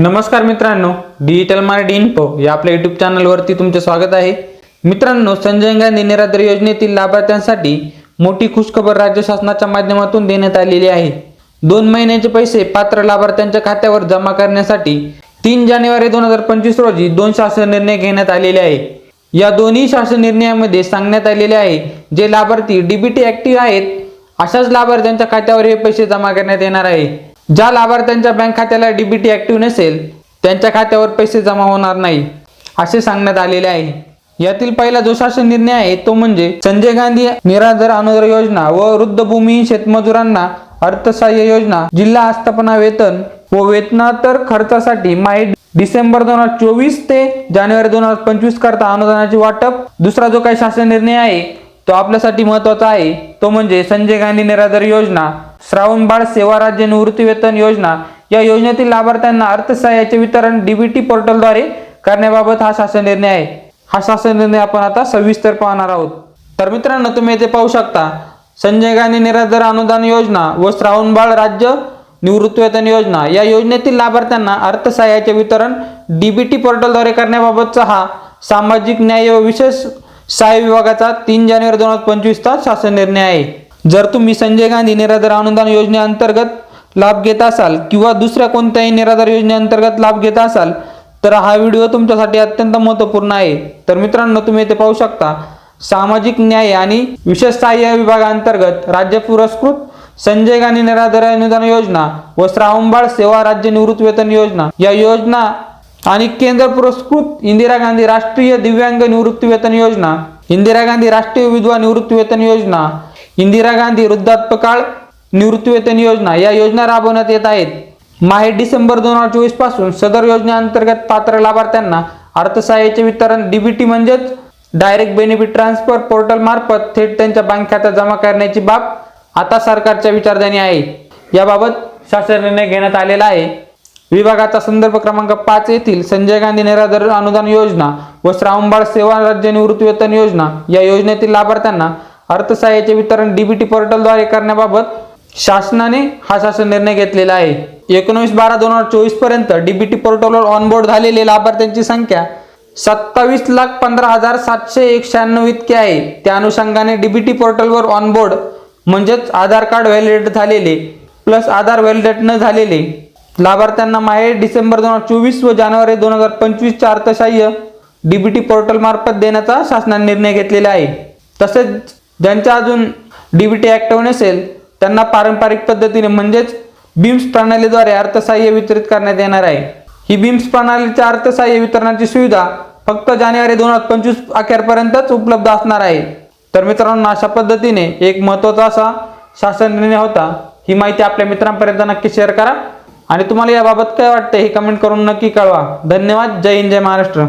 नमस्कार मित्रांनो digital mart info या आपल्या युट्यूब चॅनलवरती तुमचे स्वागत आहे. मित्रांनो संजय गांधी निराधार योजनेतील लाभार्थ्यांसाठी मोठी खुशखबर राज्य शासनाच्या माध्यमातून देण्यात आलेली आहे. दोन महिन्याचे पैसे पात्र लाभार्थ्यांच्या खात्यावर जमा करण्यासाठी तीन जानेवारी दोन हजार पंचवीस रोजी दोन शासन निर्णय घेण्यात आलेले आहे. या दोन्ही शासन निर्णयामध्ये सांगण्यात आलेले आहे जे लाभार्थी डीबीटी ऍक्टिव्ह आहेत अशाच लाभार्थ्यांच्या खात्यावर हे पैसे जमा करण्यात येणार आहे. ज्या लाभार्थ्यांच्या बँक खात्याला डीबीटी ॲक्टिव्ह नसेल त्यांच्या खात्यावर पैसे जमा होणार नाही असे सांगण्यात आलेले आहे. यातील पहिला जो शासन निर्णय आहे तो म्हणजे संजय गांधी निराधार अनुदान योजना व वृद्धभूमी शेतमजुरांना अर्थसहाय्य योजना जिल्हा आस्थापना वेतन व वेतनातर खर्चासाठी माहीत डिसेंबर दोन हजार चोवीस ते जानेवारी दोन हजार पंचवीस करता अनुदानाचे वाटप. दुसरा जो काही शासन निर्णय आहे तो आपल्यासाठी महत्त्वाचा आहे तो म्हणजे संजय गांधी निराधार योजना. श्रावणबाळ सेवा राज्य निवृत्ती वेतन योजना या योजनेतील लाभार्थ्यांना अर्थसहाय्याचे वितरण डीबीटी पोर्टलद्वारे करण्याबाबत हा शासन निर्णय आहे. हा शासन निर्णय आपण आता सविस्तर पाहणार आहोत. तर मित्रांनो तुम्ही येथे पाहू शकता संजय गांधी निराधार अनुदान योजना व श्रावणबाळ राज्य निवृत्ती वेतन योजना या योजनेतील लाभार्थ्यांना अर्थसहाय्याचे वितरण डीबीटी पोर्टलद्वारे करण्याबाबतचा हा सामाजिक न्याय व विशेष सहाय्य विभागाचा तीन जानेवारी दोन हजार पंचवीसचा शासन निर्णय आहे. जर तुम्ही संजय गांधी निराधार अनुदान योजनेअंतर्गत लाभ घेत असाल किंवा दुसऱ्या कोणत्याही निराधार योजनेअंतर्गत लाभ घेत असाल तर हा व्हिडिओ तुमच्यासाठी अत्यंत महत्त्वपूर्ण आहे. तर मित्रांनो तुम्ही इथे पाहू शकता सामाजिक न्याय आणि विशेष सहाय्य विभागाअंतर्गत राज्य पुरस्कृत संजय गांधी निराधार अनुदान योजना व श्रावणबाळ सेवा राज्य निवृत्त वेतन योजना या योजना आणि केंद्र पुरस्कृत इंदिरा गांधी राष्ट्रीय दिव्यांग निवृत्ती वेतन योजना इंदिरा गांधी राष्ट्रीय विधवा निवृत्ती वेतन योजना इंदिरा गांधी वृद्धापकाळ निवृत्तीवेतन योजना या योजना राबवण्यात येत आहेत. माहे डिसेंबर दोन हजार चोवीसपासून सदर योजनेअंतर्गत पात्र लाभार्थ्यांना अर्थसहाय्याचे वितरण डीबीटी म्हणजेच डायरेक्ट बेनिफिट ट्रान्सफर पोर्टल मार्फत थेट त्यांच्या बँक खात्यात जमा करण्याची बाब आता सरकारच्या विचारधानी आहे. याबाबत शासन निर्णय घेण्यात आलेला आहे. विभागाचा संदर्भ क्रमांक पाच येथील संजय गांधी निराधार अनुदान योजना व श्रावणबाळ सेवा राज्य निवृत्ती वेतन योजना या योजनेतील लाभार्थ्यांना अर्थसहाय्याचे वितरण डीबीटी पोर्टलद्वारे करण्याबाबत शासनाने हा शासन निर्णय घेतलेला आहे. एकोणवीस बारा दोन हजार चोवीसपर्यंत डीबीटी पोर्टलवर ऑनबोर्ड झालेले लाभार्थ्यांची संख्या सत्तावीस लाख पंधरा हजार सातशे एक शहाण्णव इतके आहे. त्या अनुषंगाने डीबीटी पोर्टलवर ऑनबोर्ड म्हणजेच आधार कार्ड व्हॅलिडेट झालेले प्लस आधार व्हॅलिडेट न झालेले लाभार्थ्यांना माहे डिसेंबर दोन हजार चोवीस व जानेवारी दोन हजार पंचवीसच्या अर्थसहाय्य डीबीटी पोर्टल मार्फत देण्याचा शासनाने निर्णय घेतलेला आहे. तसेच ज्यांच्या अजून डीबीटी ऍक्टिव्ह नसेल त्यांना पारंपरिक पद्धतीने म्हणजेच बीम्स प्रणालीद्वारे अर्थसहाय्य वितरित करण्यात येणार आहे. ही बीम्स प्रणालीच्या अर्थसहाय्य वितरणाची सुविधा फक्त जानेवारी दोन हजार पंचवीस अखेरपर्यंतच उपलब्ध असणार आहे. तर मित्रांनो अशा पद्धतीने एक महत्त्वाचा असा शासन निर्णय होता. ही माहिती आपल्या मित्रांपर्यंत नक्की शेअर करा. आणि तुम्हाला याबाबत काय वाटतं हे कमेंट करून नक्की कळवा. धन्यवाद. जय हिंद जय महाराष्ट्र.